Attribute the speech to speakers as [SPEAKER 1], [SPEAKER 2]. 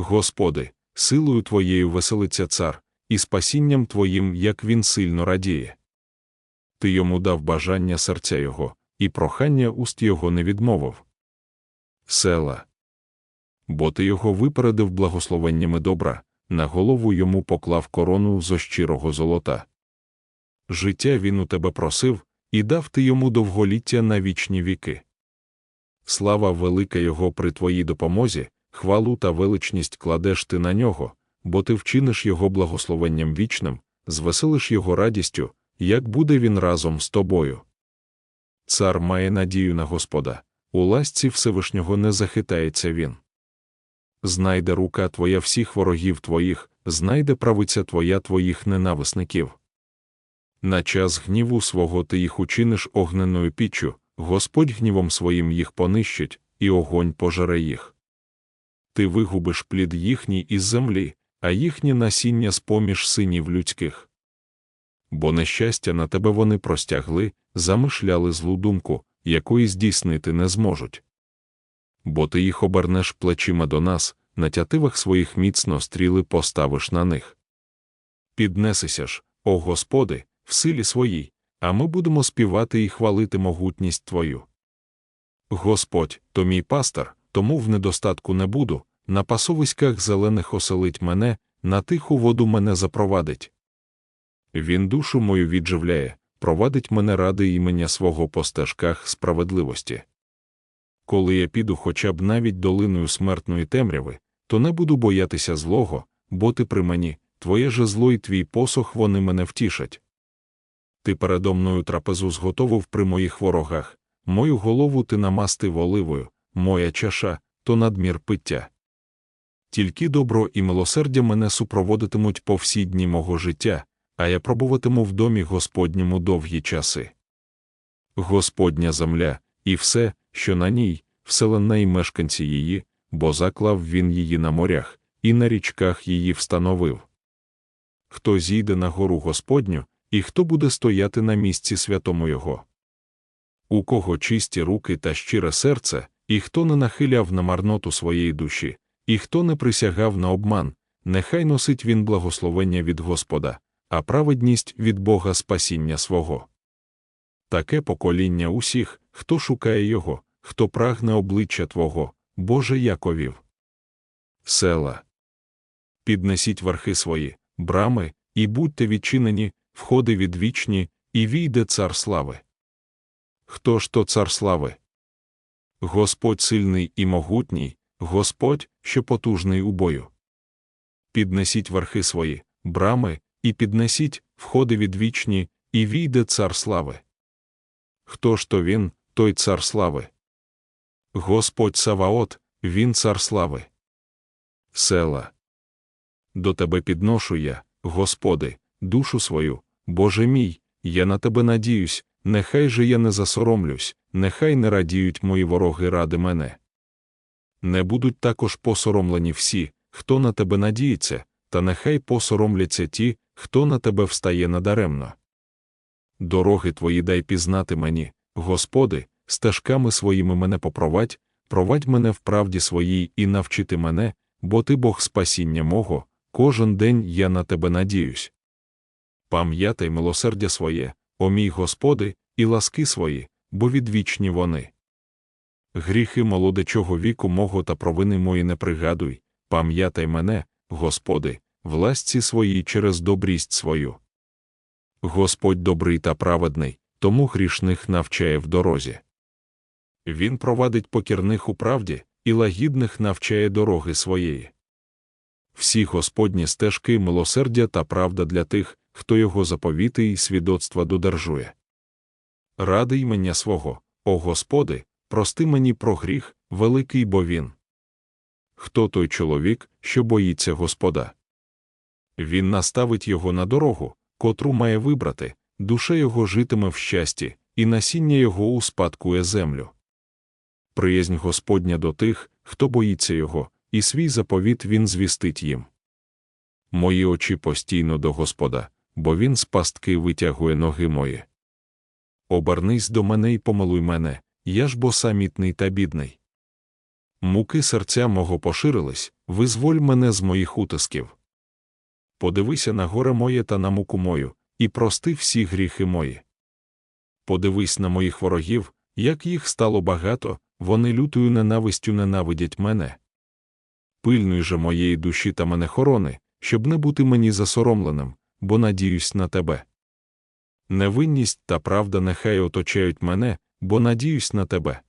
[SPEAKER 1] Господи, силою Твоєю веселиться цар, і спасінням Твоїм, як він сильно радіє. Ти йому дав бажання серця його, і прохання уст його не відмовив. Села. Бо ти його випередив благословеннями добра, на голову йому поклав корону зо щирого золота. Життя він у тебе просив, і дав ти йому довголіття на вічні віки. Слава велика його при твоїй допомозі, хвалу та величність кладеш ти на нього, бо ти вчиниш його благословенням вічним, звеселиш його радістю, як буде він разом з тобою. Цар має надію на Господа, у ласці Всевишнього не захитається він. Знайде рука твоя всіх ворогів твоїх, знайде правиця твоя твоїх ненависників. На час гніву свого ти їх учиниш огненою піччю, Господь гнівом своїм їх понищить, і огонь пожере їх. Ти вигубиш плід їхній із землі, а їхнє насіння з поміж синів людських. Бо нещастя на тебе вони простягли, замишляли злу думку, якої здійснити не зможуть. Бо ти їх обернеш плечима до нас, на тятивах своїх міцно стріли поставиш на них. Піднесися ж, о Господи, в силі своїй, а ми будемо співати і хвалити могутність Твою. Господь, то мій пастор, тому в недостатку не буду, на пасовиськах зелених оселить мене, на тиху воду мене запровадить. Він душу мою відживляє, провадить мене ради імення свого по стежках справедливості. Коли я піду хоча б навіть долиною смертної темряви, то не буду боятися злого, бо ти при мені, твоє же зло і твій посох вони мене втішать. Ти передо мною трапезу зготовив при моїх ворогах, мою голову ти намастив оливою, моя чаша то надмір пиття. Тільки добро і милосердя мене супроводитимуть по всі дні мого життя, а я пробуватиму в домі Господньому довгі часи. Господня земля, і все, що на ній, вселенна і мешканці її, бо заклав він її на морях, і на річках її встановив. Хто зійде на гору Господню, і хто буде стояти на місці святому Його? У кого чисті руки та щире серце, і хто не нахиляв на марноту своєї душі, і хто не присягав на обман, нехай носить він благословення від Господа, а праведність від Бога спасіння свого. Таке покоління усіх, хто шукає Його, хто прагне обличчя Твого, Боже Яковів. Села. Піднесіть верхи свої, брами, і будьте відчинені, входи відвічні, і війде цар слави. Хто ж то цар слави? Господь сильний і могутній, Господь, що потужний у бою. Піднесіть верхи свої, брами, і піднесіть, входи відвічні, і війде цар слави. Хто ж то він, той цар слави? Господь Саваот, він цар слави. Села. До тебе підношу я, Господи, душу свою, Боже мій, я на тебе надіюсь, нехай же я не засоромлюсь, нехай не радіють мої вороги ради мене. Не будуть також посоромлені всі, хто на тебе надіється, та нехай посоромляться ті, хто на тебе встає надаремно. Дороги твої дай пізнати мені, Господи, стежками своїми мене попровадь, провадь мене в правді своїй і навчити мене, бо ти Бог спасіння мого, кожен день я на тебе надіюсь. Пам'ятай милосердя своє, о мій Господи, і ласки свої, бо відвічні вони. Гріхи молодечого віку мого та провини мої не пригадуй, пам'ятай мене, Господи, в ласці своїй через добрість свою. Господь добрий та праведний, тому грішних навчає в дорозі. Він провадить покірних у правді і лагідних навчає дороги своєї. Всі Господні стежки милосердя та правда для тих, хто його заповіти і свідоцтва додержує. Ради імення свого, о Господи, прости мені про гріх, великий бо він. Хто той чоловік, що боїться Господа? Він наставить його на дорогу, котру має вибрати, душа його житиме в щасті, і насіння його успадкує землю. Приязнь Господня до тих, хто боїться його, і свій заповіт він звістить їм. Мої очі постійно до Господа, бо він з пастки витягує ноги мої. Обернись до мене і помилуй мене, я ж бо самітний та бідний. Муки серця мого поширились, визволь мене з моїх утисків. Подивися на горе моє та на муку мою, і прости всі гріхи мої. Подивись на моїх ворогів, як їх стало багато, вони лютою ненавистю ненавидять мене. Пильнуй же моєї душі та мене хорони, щоб не бути мені засоромленим, бо надіюсь на тебе. Невинність та правда нехай оточають мене, бо надіюсь на тебе.